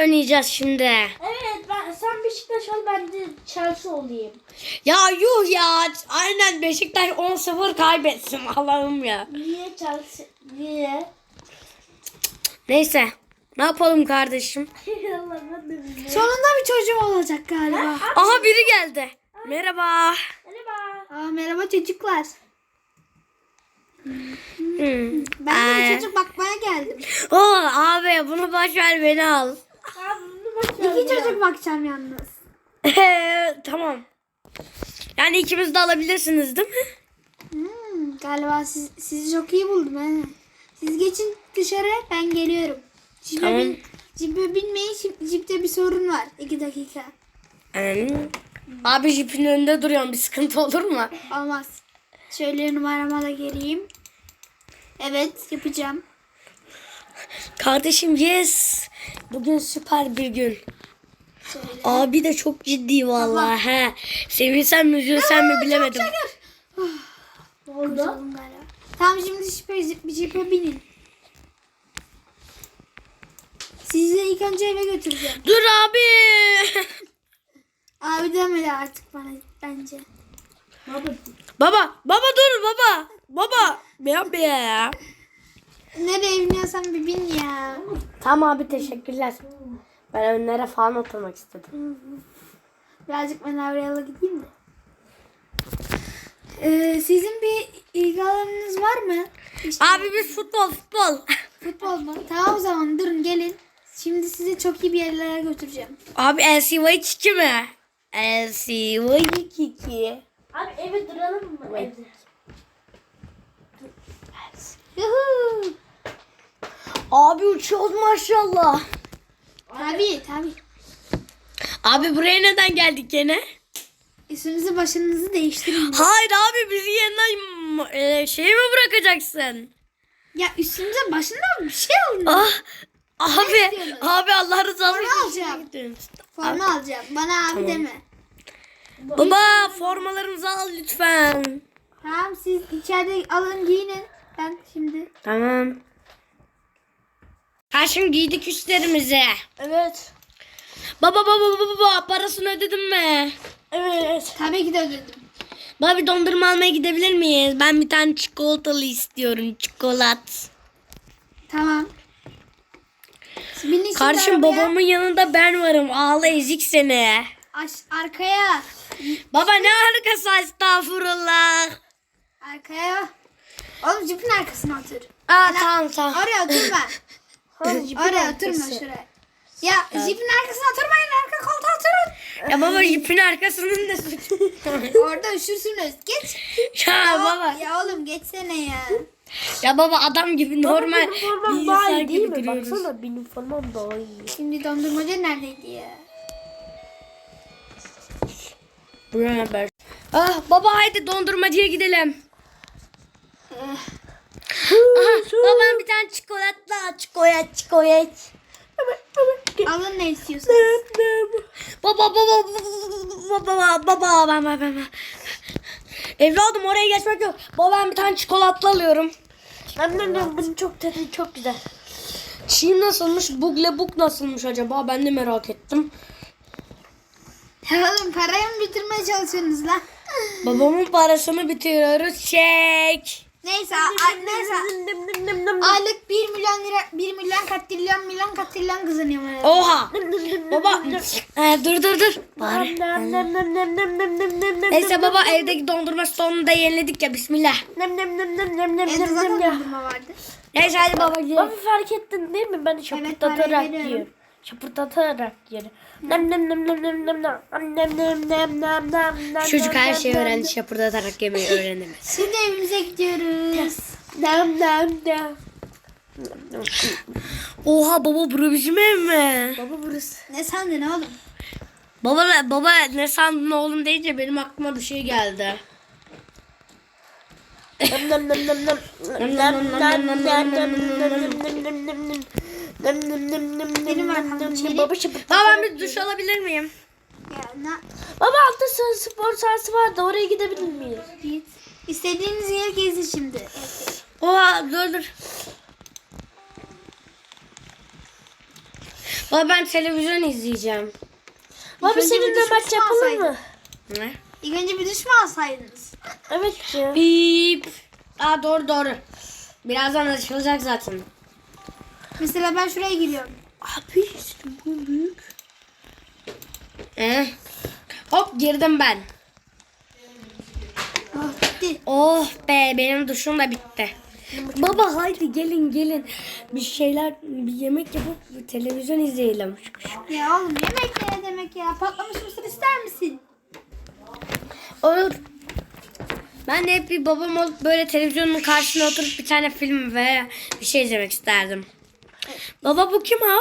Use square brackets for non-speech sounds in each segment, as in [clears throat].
oynayacağız şimdi. Evet ben sen Beşiktaş ol ben de Chelsea olayım. Ya yuh ya. Aynen Beşiktaş 10-0 kaybetsin Allah'ım ya. Niye Chelsea? Niye? Neyse. Ne yapalım kardeşim? [laughs] Sonunda bir çocuğum olacak galiba. Aha biri geldi. Merhaba. Merhaba. Aa, merhaba çocuklar. Hmm. Ben de Ee, bir çocuk bakmaya geldim. Oo, abi bunu boş ver beni al. İki çocuk bakacağım yalnız. [laughs] tamam. Yani ikimiz de alabilirsiniz değil mi? Hmm, galiba siz, sizi çok iyi buldum. He. Siz geçin dışarı ben geliyorum. Cipe, Tamam. bin, cipe binmeyin. Cip- Cipte bir sorun var. İki dakika. Hmm. Abi jipin önünde duruyorum. Bir sıkıntı olur mu? Olmaz. Şöyle numarama da geleyim. Evet yapacağım. Kardeşim yes. Bugün süper bir gün. Abi de çok ciddi vallahi he. Sevinsem mi üzülsem mi bilemedim. Ne oldu? Tamam şimdi cipe, cipe, cipe binin. Sizi ilk önce eve götüreceğim. Dur abi. Abi demedi artık bana bence. Ne yapayım? baba, baba dur baba. Baba. Yapma ya. Nereye biniyorsan bir bin ya. Tamam abi teşekkürler. Ben önlere falan oturmak istedim. Birazcık manevrayalı gideyim de. Ee, sizin bir ilgi alanınız var mı? İşte Abi biz futbol futbol. futbol mu? Tamam o zaman durun gelin. Şimdi sizi çok iyi bir yerlere götüreceğim. Abi LCY 2 mi? LCY 2. Abi eve duralım mı? Evde. Yuhuu. Abi uçuyoruz maşallah. Tabii tabii. Abi buraya neden geldik gene? Üstünüzü başınızı değiştirin. Hayır abi bizi yeniden e, şeye mi bırakacaksın? Ya üstünüze başında bir şey alın. Ah abi abi Allah rızası Forma için. alacağım. Forma alacağım. Bana abi deme. Baba formalarımızı al lütfen. Tamam siz içeride alın giyinin. Ben şimdi. Tamam. Ha şimdi giydik üstlerimizi. Evet. Baba baba baba baba parasını ödedin mi? Evet. Tabii ki de ödedim. Baba bir dondurma almaya gidebilir miyiz? Ben bir tane çikolatalı istiyorum. Çikolat. Tamam. Kardeşim arabaya. babamın yanında ben varım. Ağla ezik seni. Aş- arkaya. Baba ne arkası estağfurullah. Arkaya. Oğlum cipin arkasına otur. Aa tamam tamam. Oraya oturma. [laughs] Cipin Oraya oturma şuraya. Ya jipin arkasına oturmayın. Arka koltuğa oturun. Ya baba ipin arkasının da suçu. [laughs] Orada üşürsünüz. Geç. [laughs] ya baba. Ya oğlum geçsene ya. Ya baba adam gibi normal Benim bir daha iyi değil mi? duruyoruz. Baksana benim formam daha iyi. Şimdi dondurmacı neredeydi ya? Buraya haber. Ah baba haydi dondurmacıya gidelim. Aha, babam bir tane çikolatla çikolat çikolat. Alın ne istiyorsanız. Baba baba baba baba baba baba baba. Evladım oraya geçmek yok. Babam bir tane çikolatlı alıyorum. Annem de bunun çok tadı çok güzel. Çiğ nasılmış? Bugle bug nasılmış acaba? Ben de merak ettim. Oğlum parayı mı bitirmeye çalışıyorsunuz lan? Babamın parasını bitiriyoruz. Çek. Neyse, a- neyse. Aylık 1 milyon lira, 1 milyon katrilyon milyon katrilyon kazanıyorum. herhalde. Oha. baba e, dur dur dur. Bari. Neyse baba evdeki dondurma stoğunu da yeniledik ya bismillah. Evde zaten dondurma vardı. Neyse hadi baba gidelim. Baba fark ettin değil mi? Ben parayı şapırtatarak veriyorum. yiyorum. Şapırtatarak yiyorum. Nem nem nem nem nem nem nem nem nem nem nem nem nem Çocuk her şeyi öğrendi. Şapırdatarak yemeği öğrenemez. Şimdi evimize gidiyoruz. Nem nem nem. Oha baba bura bizim ev mi? Baba burası. Ne sandın oğlum? Baba baba ne sandın oğlum deyince benim aklıma bir şey geldi. Nem nem nem nem nem. Nem nem nem nem nem nem nem nem nem nem nem nem nem nem nem nem Benim arkamda nem. Baba şapırtatarak Baba ben bir duş alabilir miyim? Ya? Baba altta s- spor sahası vardı oraya gidebilir miyiz? Git. İstediğiniz yer gezin şimdi. Oha dur dur. Baba ben televizyon izleyeceğim. Baba önce bir seninle düşman maç yapalım mı? Ne? İlk önce bir düşman alsaydınız. Evet ya. Bip. Aa doğru doğru. Birazdan açılacak zaten. Mesela ben şuraya giriyorum. Abi bu büyük. Ee? Hop girdim ben. Oh bitti. Oh be benim duşum da bitti. Baba haydi gelin gelin. Bir şeyler bir yemek yapıp bir televizyon izleyelim. Ya oğlum yemek ne demek ya? Patlamış mısır ister misin? Olur. Ben de hep bir babam olup böyle televizyonun karşısına oturup bir tane film veya bir şey izlemek isterdim. Baba bu kim ha?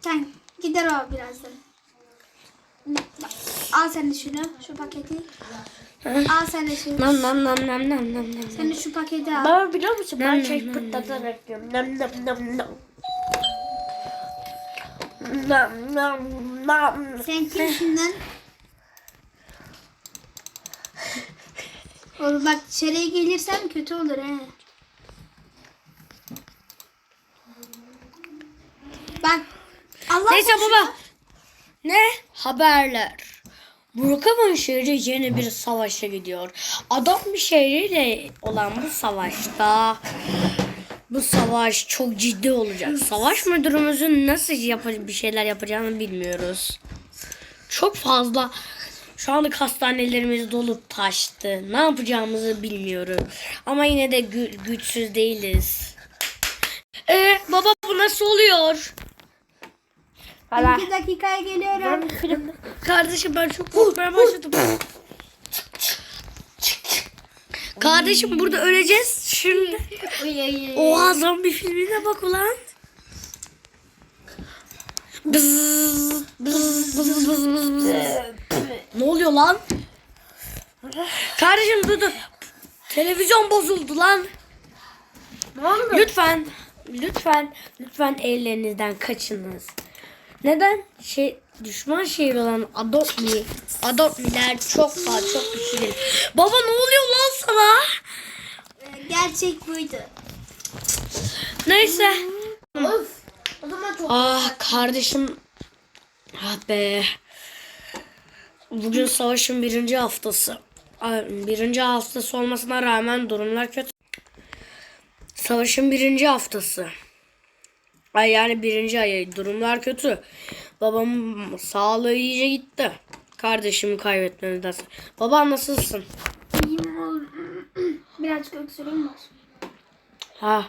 Sen gider o birazdan. Al sen de şunu, şu paketi. Al sen de şunu. Nam nam nam nam nam nam nam. Sen de şu paketi al. Baba biliyor musun ben Nam, şey nam, pırtlatarak yiyorum. Nam nam nam nam. Nam nam nam. Sen kimsin lan? [laughs] Oğlum bak dışarıya gelirsem kötü olur he. Bak. Allah Neyse korusun. baba. Ne? Haberler. Brookhaven şehri yeni bir savaşa gidiyor. Adam bir şehriyle olan bu savaşta bu savaş çok ciddi olacak. Savaş müdürümüzün nasıl yapacak bir şeyler yapacağını bilmiyoruz. Çok fazla şu anlık hastanelerimiz dolup taştı. Ne yapacağımızı bilmiyorum. Ama yine de gü- güçsüz değiliz. Ee, baba bu nasıl oluyor? Hala. İki dakikaya geliyorum. Kardeşim ben çok korkmaya başladım. Kardeşim burada öleceğiz şimdi. Oha zombi filmine bak ulan. Ne oluyor lan? Kardeşim dur dur. Televizyon bozuldu lan. Ne oldu? Lütfen, lütfen, lütfen ellerinizden kaçınız. Neden? Şey düşman şehir olan Adopt Me'ler çok fazla çok güçlü. Baba ne oluyor lan sana? Ee, Gerçek buydu. Neyse. Of. O zaman çok. Ah kardeşim. Ah be. Bugün savaşın birinci haftası. Ay, Birinci haftası olmasına rağmen durumlar kötü. Savaşın birinci haftası. Ay yani birinci ayı durumlar kötü. Babamın sağlığı iyice gitti. Kardeşimi kaybetmemizden. Baba nasılsın? İyiyim oğlum. [clears throat] Birazcık öksürüğüm var. Ha.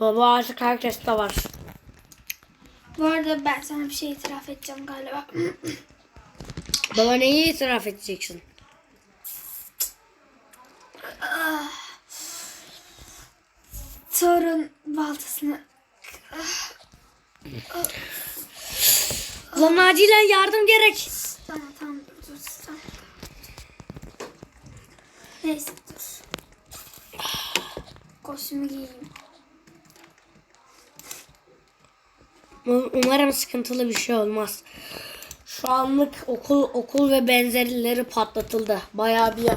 Baba artık herkes de var. Bu arada ben sana bir şey itiraf edeceğim galiba. [clears throat] Baba neyi itiraf edeceksin? Thor'un baltasını Lan acilen yardım gerek. Tamam tamam dur tamam. Neyse dur. Kostümü giyeyim. Umarım sıkıntılı bir şey olmaz. Şu anlık okul okul ve benzerleri patlatıldı. Bayağı bir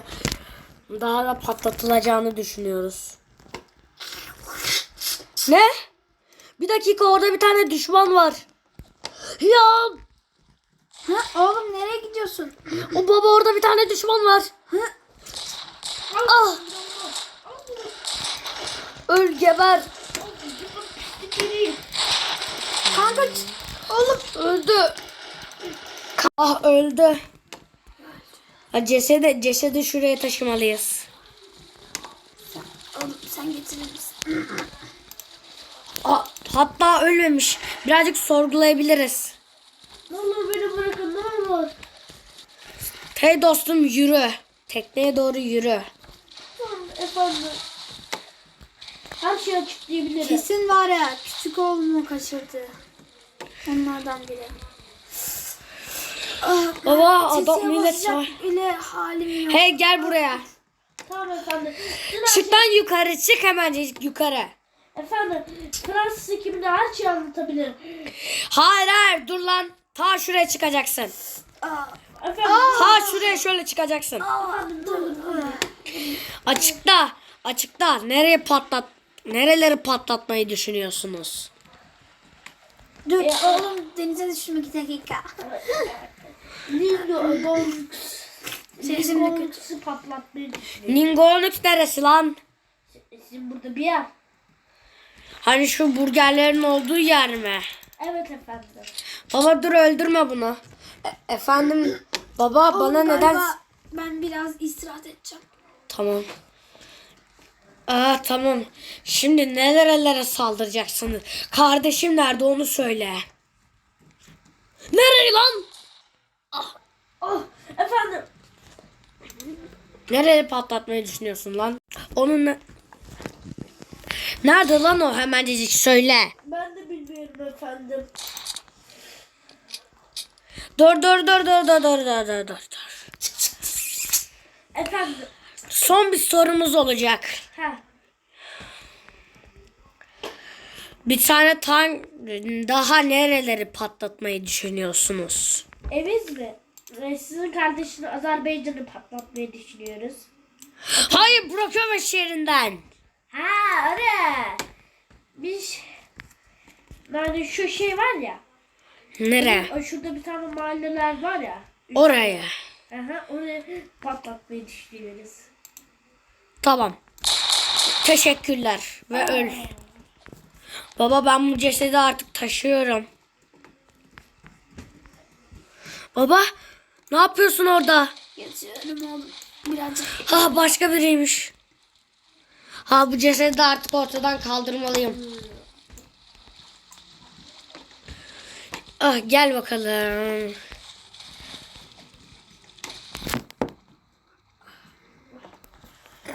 daha da patlatılacağını düşünüyoruz. Ne? Bir dakika orada bir tane düşman var. Ya Ha oğlum nereye gidiyorsun? o baba orada bir tane düşman var. Ah. Öl geber. Kanka oğlum Öldü. Ah öldü. Ha, cesedi, cesedi şuraya taşımalıyız. oğlum sen getirir misin? Hatta ölmemiş. Birazcık sorgulayabiliriz. Ne olur beni bırakın ne olur. Hey dostum yürü. Tekneye doğru yürü. Tamam efendim. Her şeyi açıklayabilirim. Kesin var ya küçük oğlumu kaçırdı. Onlardan biri. Ah, Baba adam millet var. bile halim yok. Hey gel buraya. Tamam efendim. Lan yukarı çık hemen yukarı. Efendim Fransız hekimine her şeyi anlatabilirim. Hayır hayır dur lan. Ta şuraya çıkacaksın. Aa, Efendim. Ta şuraya şöyle çıkacaksın. Efendim dur. Açıkta. Açıkta. Nereye patlat nereleri patlatmayı düşünüyorsunuz? Evet oğlum denize düştüm iki dakika. De kötü. Su patlatmayı düşünüyorum. Ningonuk neresi lan? Sizin burada bir yer. Hani şu burgerlerin olduğu yer mi? Evet efendim. Baba dur öldürme bunu. E- efendim baba bana Oğlum, neden... galiba Ben biraz istirahat edeceğim. Tamam. Aa tamam. Şimdi nerelere saldıracaksınız? Kardeşim nerede onu söyle. Nereye lan? Oh efendim. Nereye patlatmayı düşünüyorsun lan? Onun. Nerede lan o hemencecik söyle. Ben de bilmiyorum efendim. Dur dur dur dur dur dur dur dur dur. Efendim. Son bir sorumuz olacak. Ha. Bir tane tank daha nereleri patlatmayı düşünüyorsunuz? Eviz mi? Sizin kardeşini Azerbaycan'ı patlatmayı düşünüyoruz. Hayır Brokeven şehrinden. Ha öyle. Biz yani şu şey var ya. Nere? o Şurada bir tane mahalleler var ya. Oraya. Aha, onu patlatmayı düşünüyoruz. Tamam. Teşekkürler ve öl. Baba ben bu cesedi artık taşıyorum. Baba ne yapıyorsun orada? Geçiyorum oğlum. Birazcık. Ha başka biriymiş. Ha bu cesedi de artık ortadan kaldırmalıyım. Ah gel bakalım.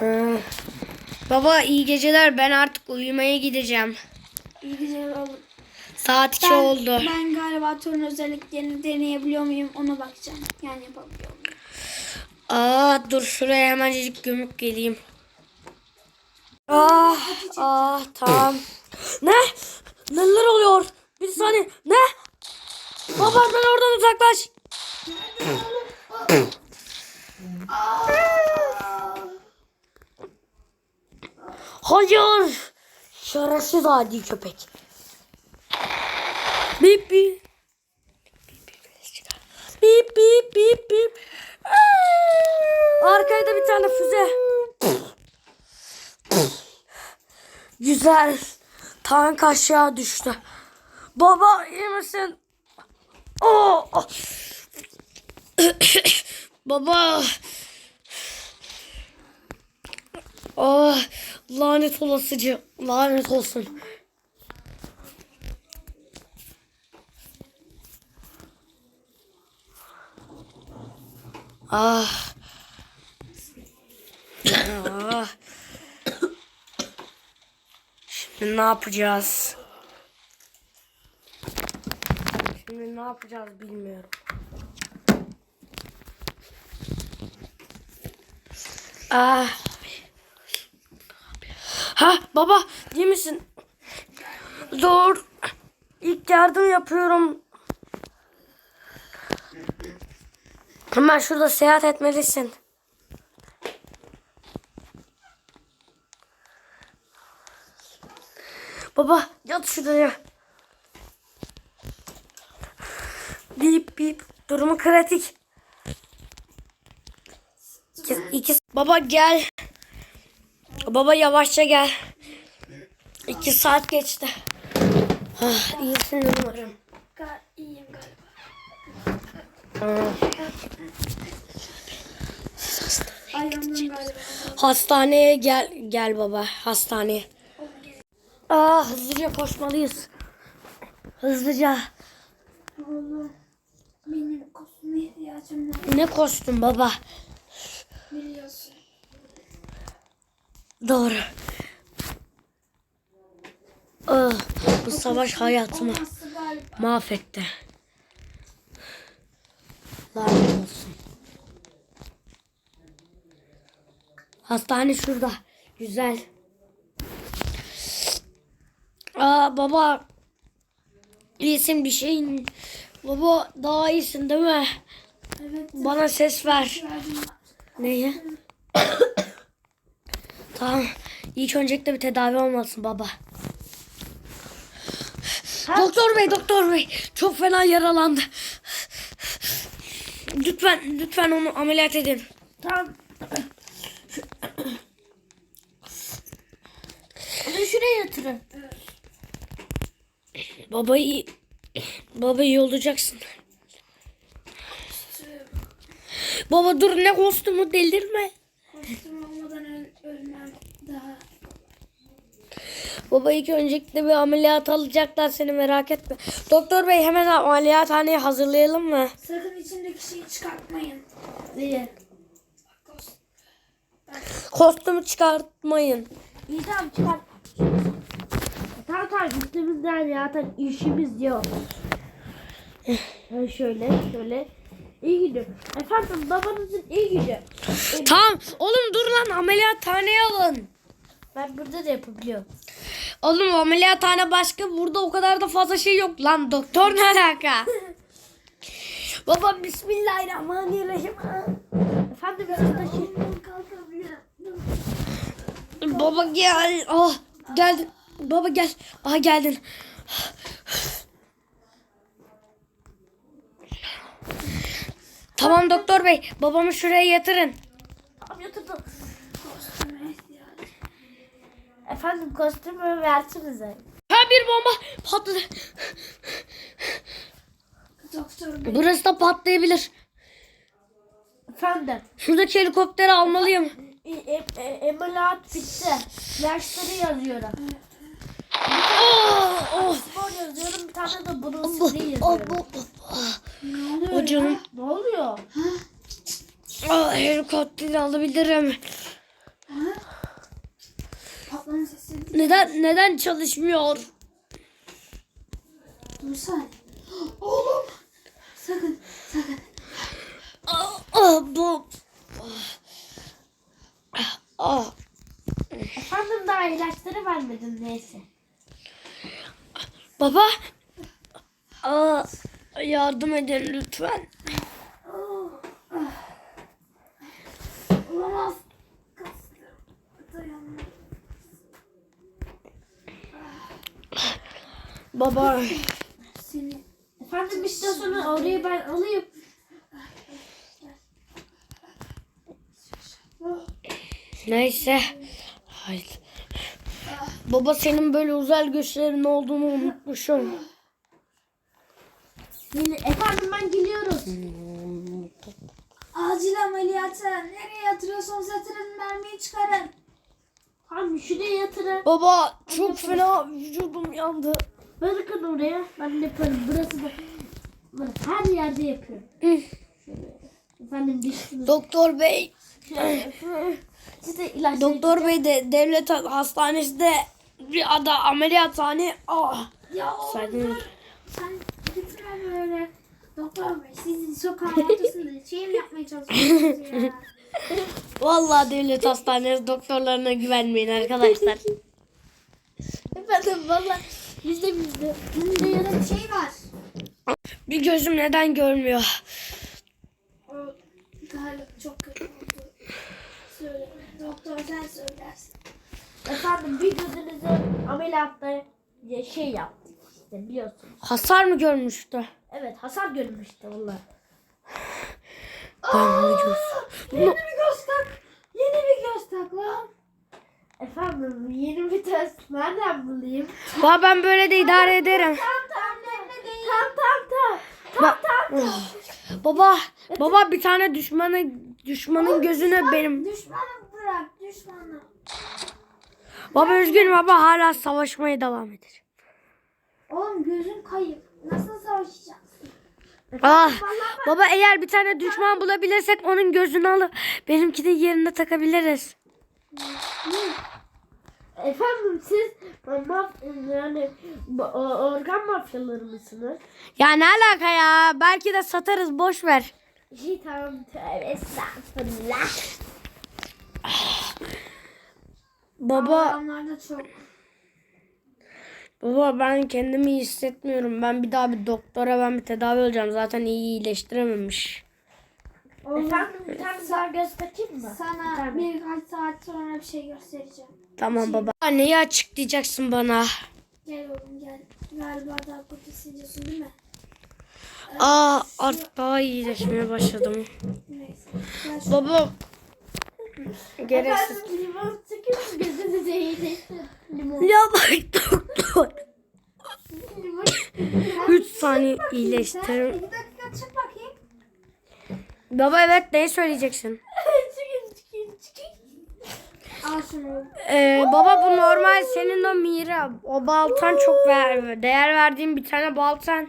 Ah. Baba iyi geceler. Ben artık uyumaya gideceğim. İyi güzel oğlum. Saat 2 Ben, oldu. ben galiba turun özelliklerini deneyebiliyor muyum ona bakacağım. Yani yapabiliyor muyum? Aa dur şuraya hemencecik gömüp geleyim. Ah ah tamam. Ne? Neler oluyor? Bir saniye. Ne? Baba ben oradan uzaklaş. Hayır. Şerefsiz adi köpek. Bip bip. Bip bip bip bip. Arkaya da bir tane füze. Güzel. Tank aşağı düştü. Baba iyi misin? Oh. [coughs] Baba. Oh, lanet olasıcı. Lanet olsun. Ah. Ah. Ne yapacağız? Şimdi ne yapacağız bilmiyorum. Ah. Ha baba iyi misin? Dur. İlk yardım yapıyorum. Hemen şurada seyahat etmelisin. Baba yat şuraya. Bip bip. Durumu kritik. İki, iki- Baba gel. Baba yavaşça gel. İki saat geçti. Ah, iyisin umarım. İyiyim galiba. Hastaneye gel gel baba hastaneye. Ah hızlıca koşmalıyız. Hızlıca. Oğlum benim kostüme ihtiyacım var. Ne koştun baba? Biliyorsun. Doğru. Ah, bu savaş hayatımı mahvetti. Lanet olsun. Hastane şurada. Güzel. Aa baba. İyisin bir şeyin. Baba daha iyisin değil mi? Evet. Bana ses ver. Neyi? [coughs] tamam. İlk öncelikle bir tedavi olmasın baba. Doktor bey, doktor bey. Çok fena yaralandı. Lütfen, lütfen onu ameliyat edin. Tamam. Onu şuraya yatırın. Babayı, baba iyi olacaksın. Baba dur ne kostümü delirme. Kostüm olmadan öl- ölmem daha. Baba ilk öncelikle bir ameliyat alacaklar seni merak etme. Doktor bey hemen ameliyathaneyi hazırlayalım mı? Sakın içindeki şeyi çıkartmayın. Kostüm. Kostümü çıkartmayın. İyi tamam çıkar. Tamam tamam gittiğimizden zaten işimiz yok. Yani şöyle şöyle. İyi gidiyor. Efendim babanızın iyi gidiyor. Tamam oğlum dur lan ameliyathaneye alın. Ben burada da yapabiliyorum. Oğlum ameliyathane başka burada o kadar da fazla şey yok lan doktor ne alaka? [laughs] Baba bismillahirrahmanirrahim. Efendim siz taşıyın. Baba gel. Ah geldin. Baba gel. Aha geldin. Tamam doktor bey. Babamı şuraya yatırın. Tamam yatırdım. Efendim kostümü versenize. Ha bir bomba patladı. Doktor bey. Burası da patlayabilir. Efendim. Şuradaki helikopteri almalıyım. E, e, e, ameliyat bitti. İlaçları yazıyorum. Oh, oh. Spor yazıyorum. Bir tane de Oh, Lee oh, yazıyorum. oh, oh. Ne oluyor O canım. ya? Ne oluyor? Ah, helikopteri alabilirim. Sesi. Neden neden çalışmıyor? Dursana. Oğlum. Sakın. Sakın. Ah, ah, bu. Ah, ah. Efendim daha ilaçları vermedin neyse. Baba. Aa, yardım edin lütfen. Olamaz. Baba. Seni. Efendim işte sonra orayı ben alayım. Neyse. Haydi. Baba senin böyle özel güçlerin olduğunu unutmuşum. Yine, efendim ben geliyoruz. Acil ameliyatı. Nereye yatırıyorsanız yatırın. Mermiyi çıkarın. Tamam şuraya yatırın. Baba çok fena vücudum yandı. Bırakın oraya. Ben yaparım. Burası da Bak, her yerde yapıyorum. Hı. Efendim dişiniz. Doktor bey. Size ilaç Doktor bey de devlet hastanesinde bir ada ameliyathane. Ah. Ya dur. Sen gitme böyle. Doktor bey sizin sokağın ortasında şey mi yapmaya çalışıyorsunuz ya? Vallahi devlet hastanesi doktorlarına güvenmeyin arkadaşlar. Efendim valla bizde bizde. Yarın bir şey var. Bir gözüm neden görmüyor? Galiba çok kötü oldu. Söyle. Doktor sen söylersin. Efendim bir gözünüzü ameliyatta ya şey yaptık işte biliyorsunuz. Hasar mı görmüştü? Evet hasar görmüştü valla. Ben de göz. Yeni bir göz tak. Yeni bir göz tak lan. Efendim yeni bir test nereden bulayım? Valla ben böyle de idare ederim. Tam tam ne değil. Tam tam tam. Ba- baba, baba bir tane düşmanı düşmanın gözüne benim. Düşmanı bırak düşmanı. Baba üzgünüm baba hala savaşmaya devam eder. Oğlum gözün kayıp. Nasıl savaşacaksın? Ah, baba eğer bir tane düşman bulabilirsek onun gözünü alıp benimki de yerine takabiliriz. Efendim siz maf yani organ mafyaları mısınız? Ya ne alaka ya? Belki de satarız boş ver. İyi tamam tövbe estağfurullah. Baba, Adamlarda çok. baba ben kendimi iyi hissetmiyorum. Ben bir daha bir doktora ben bir tedavi olacağım. Zaten iyi iyileştirememiş. Efendim bir tane daha göz takayım mı? Sana Tabii. birkaç saat sonra bir şey göstereceğim. Tamam baba. Neyi açıklayacaksın bana? Gel oğlum gel. Galiba daha kötü hissediyorsun değil mi? Aa artık daha iyileşmeye başladım. Neyse. Şu Baba gereksiz. Efendim limon iyileşsin. Limon. Ya bak doktor. Limon. 3 saniye Sen iyileştirim. iki dakika çık bakayım. Baba evet neyi söyleyeceksin? çıkın çıkın çıkın. Al şunu. Ee, baba bu normal senin o mira. O baltan çok ver, değer verdiğim bir tane baltan.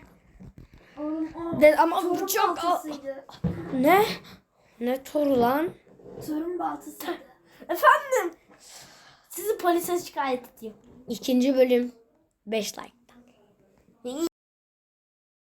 Oğlum. De, ama bu çok... baltasıydı. Ne? Ne toru lan? Torun baltasıydı. Efendim. Sizi polise şikayet edeyim. İkinci bölüm 5 like.